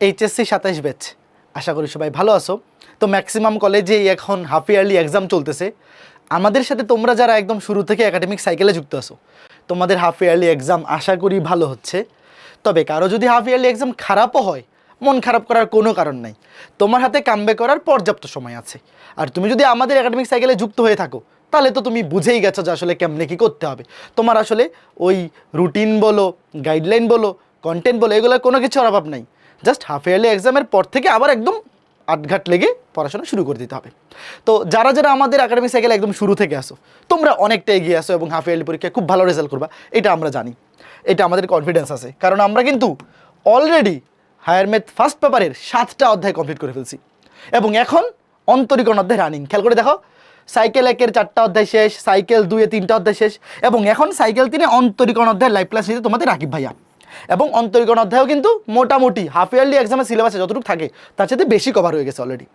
HSC সাতাইশ batch আশা করি সবাই ভালো আছো। তো ম্যাক্সিমাম কলেজে এখন হাফ ইয়ারলি এক্সাম চলতেছে। আমাদের সাথে তোমরা যারা একদম শুরু থেকে একাডেমিক সাইকেলে যুক্ত আছো, তোমাদের হাফ ইয়ারলি এক্সাম আশা করি ভালো হচ্ছে। তবে কারও যদি হাফ ইয়ারলি এক্সাম খারাপও হয়, মন খারাপ করার কোনো কারণ নাই। তোমার হাতে কামবে করার পর্যাপ্ত সময় আছে। আর তুমি যদি আমাদের একাডেমিক সাইকেলে যুক্ত হয়ে থাকো, তাহলে তো তুমি বুঝেই গেছো যে আসলে কেমনে কী করতে হবে। তোমার আসলে ওই রুটিন বলো গাইডলাইন বলো কন্টেন্ট বলো, এগুলোর কোনো কিছুর অভাব নাই। জাস্ট হাফ ইয়ারলি এক্সামের পর থেকে আবার একদম আটঘাট লেগে পড়াশোনা শুরু করে দিতে হবে। তো যারা যারা আমাদের একাডেমিক সাইকেল একদম শুরু থেকে আসো, তোমরা অনেকটা এগিয়ে আসো এবং হাফ ইয়ারলি পরীক্ষায় খুব ভালো রেজাল্ট করবা, এটা আমরা জানি। এটা আমাদের কনফিডেন্স আছে। কারণ আমরা কিন্তু অলরেডি হায়ার ম্যাথ ফার্স্ট পেপারের সাতটা অধ্যায় কমপ্লিট করে ফেলছি। এবং এখন অন্তরীকরণ অধ্যায় রানিং খেয়াল করে দেখো সাইকেল একের চারটা অধ্যায় শেষ সাইকেল দুয়ে তিনটা অধ্যায় শেষ, এবং এখন সাইকেল তিনে অন্তরীকরণ অধ্যায় লাইভ ক্লাস নিতে তোমাদের রাকিব ভাইয়া। এবং অন্তরীকরণ অধ্যায়ও কিন্তু মোটামুটি হাফ ইয়ারলি এক্সামের সিলেবাসে যতটুকু থাকে, তার সাথে বেশি কভার হয়ে গেছে অলরেডি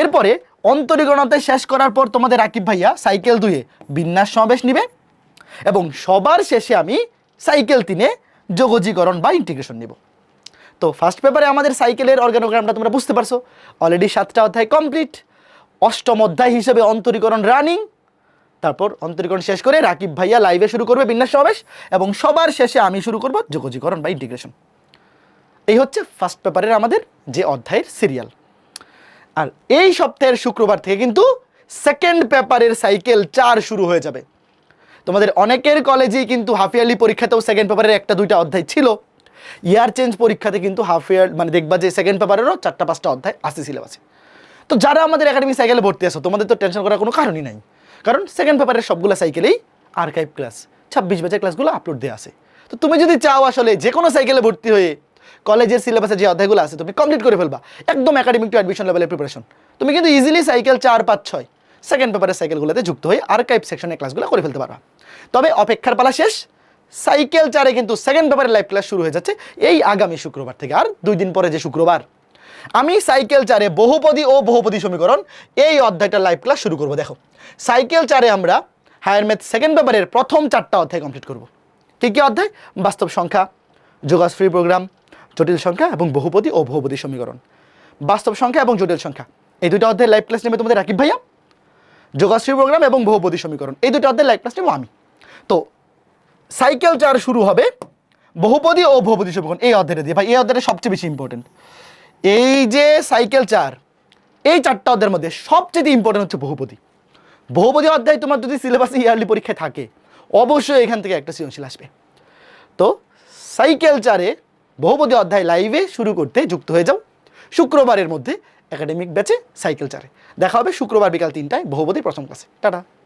এরপরে অন্তরীকরণ অধ্যায় শেষ করার পর তোমাদের রাকিব ভাইয়া সাইকেল দুয়ে বিন্যাস সমাবেশ নিবে এবং সবার শেষে আমি সাইকেল তিনে যোগজীকরণ বা ইন্টিগ্রেশন নেব। তো ফার্স্ট পেপারে আমাদের সাইকেলের অর্গানোগ্রামটা তোমরা বুঝতে পারছ। অলরেডি সাতটা অধ্যায় কমপ্লিট অষ্টম অধ্যায় হিসেবে অন্তরীকরণ রানিং তারপর অন্তরীকরণ শেষ করে রাকিব ভাইয়া লাইভে শুরু করবে বিন্যাস সমাবেশ এবং সবার শেষে আমি শুরু করব যোগজীকরণ বা ইন্টিগ্রেশন এই হচ্ছে ফার্স্ট পেপারের আমাদের যে অধ্যায়ের সিরিয়াল আর এই সপ্তাহের শুক্রবার থেকে কিন্তু সেকেন্ড পেপারের সাইকেল চার শুরু হয়ে যাবে। তোমাদের অনেকের কলেজেই কিন্তু হাফ ইয়ারলি পরীক্ষাতেও সেকেন্ড পেপারের একটা দুইটা অধ্যায় ছিল। ইয়ার চেঞ্জ পরীক্ষাতে কিন্তু হাফ ইয়ার মানে দেখবা যে সেকেন্ড পেপারেরও চারটা পাঁচটা অধ্যায় আসে সিলেবাসে তো যারা আমাদের একাডেমি সাইকেলে ভর্তি আসো তোমাদের তো টেনশন করার কোনো কারণই নাই। কারণ সেকেন্ড পেপারের সবগুলো সাইকেলেই আর্কাইভ ক্লাস ছাব্বিশ ব্যাচের ক্লাসগুলো আপলোড দেওয়া আছে। তো তুমি যদি চাও আসলে যে কোনো সাইকেলে ভর্তি হয়ে কলেজের সিলেবাসে যে অধ্যায়গুলো আছে, তুমি কমপ্লিট করে ফেলবা। একদম একাডেমিক টু অ্যাডমিশন লেভেলের প্রিপারেশন তুমি কিন্তু ইজিলি সাইকেল চার, পাঁচ, ছয় সেকেন্ড পেপারের সাইকেলগুলোতে যুক্ত হয়ে আর্কাইভ সেকশনের ক্লাসগুলো করে ফেলতে পারবা। তবে অপেক্ষার পালা শেষ সাইকেল চারে কিন্তু সেকেন্ড পেপারের লাইভ ক্লাস শুরু হয়ে যাচ্ছে এই আগামী শুক্রবার থেকে। আর দুই দিন পরে যে শুক্রবার আমি সাইকেল চারে বহুপদী ও বহুপদী সমীকরণ এই অধ্যায়টা লাইভ ক্লাস শুরু করব। দেখো, সাইকেল চারে আমরা হায়ার ম্যাথ সেকেন্ড পেপারের প্রথম চারটা অধ্যায় কমপ্লিট করব। কী কী অধ্যায়? বাস্তব সংখ্যা যোগাস ফ্রি প্রোগ্রাম জটিল সংখ্যা এবং বহুপদী ও বহুপদী সমীকরণ। বাস্তব সংখ্যা এবং জটিল সংখ্যা, এই দুটো অধ্যায় লাইভ ক্লাস নেবে তোমাদের রাকিব ভাইয়া। যোগাশ্রী প্রোগ্রাম এবং বহুপদী সমীকরণ, এই দুটো অধ্যায় লাইভ ক্লাস নেব আমি। তো, সাইকেল চার শুরু হবে বহুপদী ও বহুপদী সমীকরণ, এই অধ্যায়টা দিয়ে। ভাই, এই অধ্যায়টা সবচেয়ে বেশি ইম্পর্টেন্ট এই যে সাইকেল চার, এই চারটা অধ্যায়ের মধ্যে সবচেয়ে ইম্পর্টেন্ট হচ্ছে বহুপদী। বহুপদী অধ্যায় তোমার যদি সিলেবাসে ইয়ারলি পরীক্ষায় থাকে, অবশ্যই এখান থেকে একটা সৃজনশীল আসবে। তো সাইকেল চারে বহুপদী অধ্যায় লাইভে শুরু করতে যুক্ত হয়ে যাও। শুক্রবারের মধ্যে একাডেমিক ব্যাচে সাইকেল চারে। দেখা হবে শুক্রবার বিকাল তিনটায় বহুপদী প্রথম ক্লাসে টাটা।